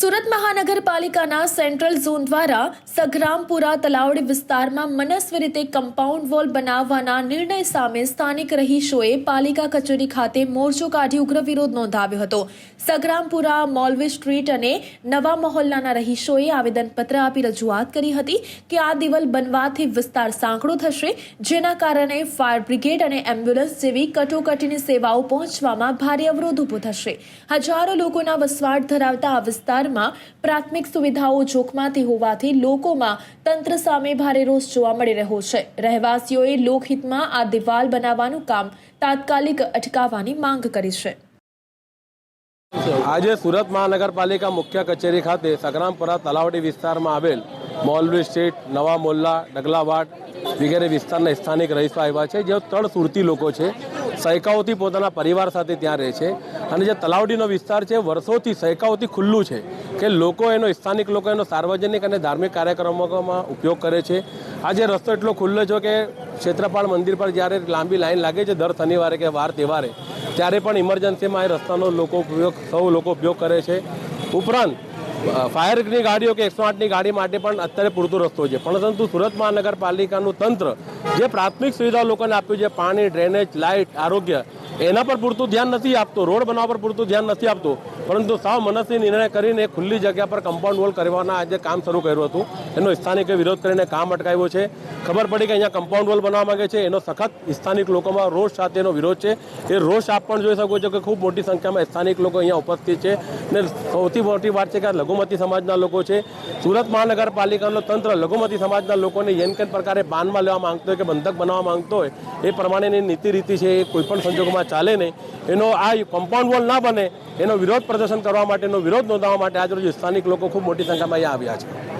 સુરત મહાનગરપાલિકાના central zone દ્વારા સઘરામપુરા તલાવડી વિસ્તારમાં મનસ્વી રીતે કમ્પાઉન્ડ વોલ બનાવવાના નિર્ણય સામે સ્થાનિક રહીશોએ પાલિકા કચેરી ખાતે મોરચો કાઢી ઉગ્ર વિરોધ નોંધાવ્યો હતો. સઘરામપુરા મોલવી સ્ટ્રીટ અને નવા મહોલ્લાના રહીશોએ આવેદનપત્ર આપી રજૂઆત કરી હતી કે આ દિવાલ બનવાથી વિસ્તાર સાંકડો થશે, જેના કારણે ફાયર બ્રિગેડ અને એમ્બ્યુલન્સ જેવી કટોકટીની સેવાઓ પહોંચવામાં ભારે અવરોધ ઊભો થશે. હજારો લોકોના વસવાટ ધરાવતા આ વિસ્તારમાં પ્રાથમિક સુવિધાઓ જોખમાતી હોવાથી લોકોમાં તંત્ર સામે ભારે રોષ જોવા મળી રહ્યો છે. રહેવાસીઓએ લોકહિતમાં આ દિવાલ બનાવવાનું કામ તાત્કાલિક અટકાવવાની માંગ કરી છે. આજે સુરત મહાનગરપાલિકા મુખ્ય કચેરી ખાતે સંગ્રામપુરા તલાવડી વિસ્તારમાં આવેલ મોલવી સ્ટ્રીટ, નવા મોલ્લા, ડગલાવાડ વગેરે વિસ્તારના સ્થાનિક રહીશો આવ્યા છે. જે ત્રણ સુરતી લોકો છે. સૈકાઓથી પોતાના પરિવાર સાથે ત્યાં રહે છે. અને જે તલાવડીનો વિસ્તાર છે, વર્ષોથી સૈકાઓથી ખુલ્લું છે કે લોકો એનો, સ્થાનિક લોકો એનો સાર્વજનિક અને ધાર્મિક કાર્યક્રમોમાં ઉપયોગ કરે છે. આજે રસ્તો એટલો ખુલ્લો છે કે ક્ષેત્રપાળ મંદિર પર જ્યારે લાંબી લાઈન લાગે છે, દર શનિવારે કે વાર તહેવારે, ત્યારે પણ ઇમરજન્સીમાં એ રસ્તાનો લોકો ઉપયોગ, સૌ લોકો ઉપયોગ કરે છે. ઉપરાંત ફાયરની ગાડીઓ કે એકસો આઠની ગાડી માટે પણ અત્યારે પૂરતો રસ્તો છે. પરંતુ સુરત મહાનગરપાલિકાનું તંત્ર જે પ્રાથમિક સુવિધા લોકોને આપ્યું છે, પાણી, ડ્રેનેજ, લાઇટ, આરોગ્ય, એના પર પૂરતું ધ્યાન નથી આપતો. રોડ બનાવવા પર પૂરતું ધ્યાન નથી આપતો. પરંતુ સાવ મનસ્વી નિર્ણય કરીને ખુલ્લી જગ્યા પર કમ્પાઉન્ડ વોલ કરવાના આજે કામ શરૂ કર્યું હતું. એનો સ્થાનિકે વિરોધ કરીને કામ અટકાવ્યો છે. ખબર પડી કે અહીંયા કમ્પાઉન્ડ વોલ બનાવવા માંગે છે. એનો સખત સ્થાનિક લોકોમાં રોષ સાથેનો વિરોધ છે. એ રોષ આપ પણ જોઈ શકો છો કે ખૂબ મોટી સંખ્યામાં સ્થાનિક લોકો અહીંયા ઉપસ્થિત છે. ને સૌથી મોટી વાત છે કે આ લઘુમતી સમાજના લોકો છે. સુરત મહાનગરપાલિકાનો તંત્ર લઘુમતી સમાજના લોકોને કે પ્રકારે બાનમાં લેવા માંગતો હોય કે બંધક બનાવવા માંગતો હોય, એ પ્રમાણેની નીતિ રીતિ છે, એ કોઈપણ સંજોગોમાં ચાલે નહીં. એનો આ કમ્પાઉન્ડ વોલ ના બને, એનો વિરોધ પ્રદર્શન કરવા માટેનો વિરોધ નોંધાવવા માટે આજરોજ સ્થાનિક લોકો ખૂબ મોટી સંખ્યામાં અહીંયા આવ્યા છે.